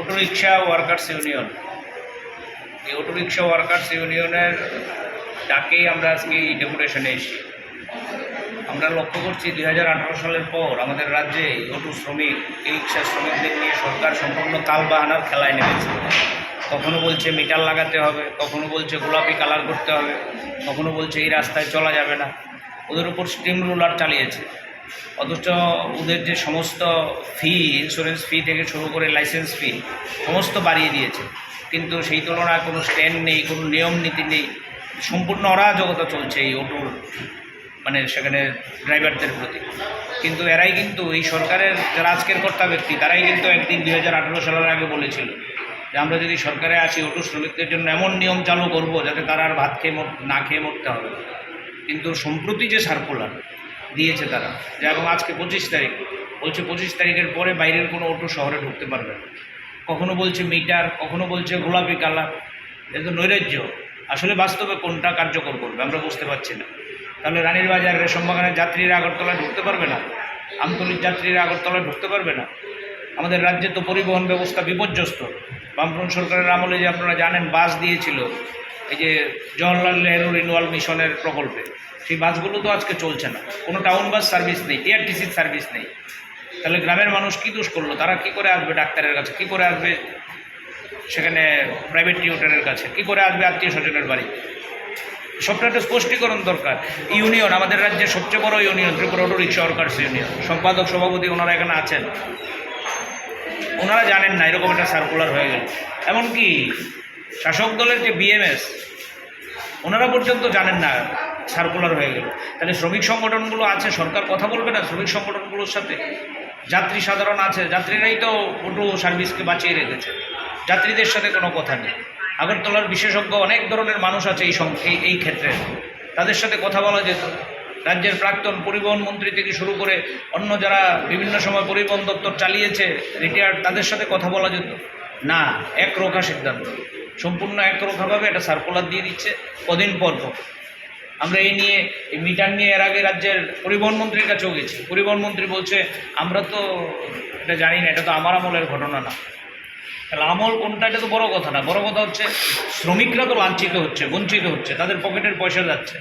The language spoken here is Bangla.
Autorickshaw workers union. এই অটোরিকশা ওয়ার্কার্স ইউনিয়নের ডাকেই আমরা আজকে এই ডেপুটেশনে এসেছি। আমরা লক্ষ্য করছি দুই হাজার আঠারো সালের পর আমাদের রাজ্যে অটো শ্রমিক, এই রিক্সা শ্রমিকদের নিয়ে সরকার সম্পূর্ণ তালবাহানার খেলায় নেমেছে। কখনো বলছে মিটার লাগাতে হবে, কখনো বলছে গোলাপি কালার করতে হবে, কখনো বলছে এই রাস্তায় চলা যাবে না। ওদের উপর স্টিম রুলার চালিয়েছে। অথচ ওদের যে সমস্ত ফি ইন্স্যুরেন্স ফি থেকে শুরু করে লাইসেন্স ফি সমস্ত বাড়িয়ে দিয়েছে। কিন্তু সেই তুলনায় কোনো স্ট্যান্ড নেই, কোনো নিয়ম নীতি নেই। সম্পূর্ণ অরাজকতা চলছে এই অটোর মানে সেখানে ড্রাইভারদের প্রতি। কিন্তু এরাই কিন্তু, এই সরকারের যারা আজকের কর্তা ব্যক্তি, তারাই কিন্তু একদিন দুই হাজার আঠেরো সালের আগে বলেছিল যে আমরা যদি সরকারে আসি অটো শ্রমিকদের জন্য এমন নিয়ম চালু করব যাতে তারা আর ভাত খেয়ে না খেয়ে মরতে হবে কিন্তু সম্প্রতি যে সার্কুলার দিয়েছে তারা। যে এবং আজকে পঁচিশ তারিখ। বলছে পঁচিশ তারিখের পরে বাইরের কোনো অটো শহরে ঢুকতে পারবে না। কখনো বলছে মিটার, কখনো বলছে গোলাপি কালার। এ তো নৈরাজ্য। আসলে বাস্তবে কোনটা কার্যকর করবে আমরা বুঝতে পারছি না। তাহলে রানীর বাজার রেশমবাগানের যাত্রীরা আগরতলায় ঢুকতে পারবে না? আমতলির যাত্রীরা আগরতলায় ঢুকতে পারবে না? আমাদের রাজ্যে তো পরিবহন ব্যবস্থা বিপর্যস্ত। বামফ্রন্ট সরকারের আমলে যে আপনারা জানেন, বাস দিয়েছিল। এই যে জওয়াহরলাল নেহরু রিনুয়াল মিশনের প্রকল্পে, সেই বাসগুলো তো আজকে চলছে না। কোনো টাউন বাস সার্ভিস নেই টিআরটিসির সার্ভিস নেই। তাহলে গ্রামের মানুষ কী দোষ করল? তারা কি করে আসবে ডাক্তারের কাছে? কি করে আসবে সেখানে প্রাইভেট টিউটারের কাছে? কি করে আসবে আত্মীয় স্বজনের বাড়ি? সবটা একটা স্পষ্টীকরণ দরকার। ইউনিয়ন, আমাদের রাজ্যের সবচেয়ে বড় union, Tripura auto rickshaw union সম্পাদক, সভাপতি ওনারা এখানে আছেন। ওনারা জানেন না, এরকম একটা সার্কুলার হয়ে গেল। এমনকি শাসক দলের যে বিএমএস ওনারা পর্যন্ত জানেন না সার্কুলার হয়ে গেল। তাহলে শ্রমিক সংগঠনগুলো আছে, সরকার কথা বলবে না শ্রমিক সংগঠনগুলোর সাথে? যাত্রী সাধারণ আছে, যাত্রীরাই তো অটো সার্ভিসকে বাঁচিয়ে রেখেছে। যাত্রীদের সাথে কোনো কথা নেই। আগরতলার বিশেষজ্ঞ অনেক ধরনের মানুষ আছে এই এই ক্ষেত্রে। তাদের সাথে কথা বলা যেত। রাজ্যের প্রাক্তন পরিবহন মন্ত্রী থেকে শুরু করে অন্য যারা বিভিন্ন সময় পরিবহন দপ্তর চালিয়েছে রিটায়ার্ড তাদের সাথে কথা বলা যেত। না, এক একরোখা সিদ্ধান্ত। সম্পূর্ণ একরোখাভাবে একটা সার্কুলার দিয়ে দিচ্ছে কদিন পর পর। আমরা এই নিয়ে, এই মিটার নিয়ে এর আগে রাজ্যের পরিবহন মন্ত্রীর কাছেও গেছি। পরিবহন মন্ত্রী বলছে, আমরা তো এটা জানি না, এটা তো আমার আমলের ঘটনা না। তাহলে আমল কোনটা, এটা তো বড় কথা না। বড় কথা হচ্ছে, শ্রমিকরা তো লাঞ্ছিত হচ্ছে, বঞ্চিত হচ্ছে, তাদের পকেটের পয়সা যাচ্ছে।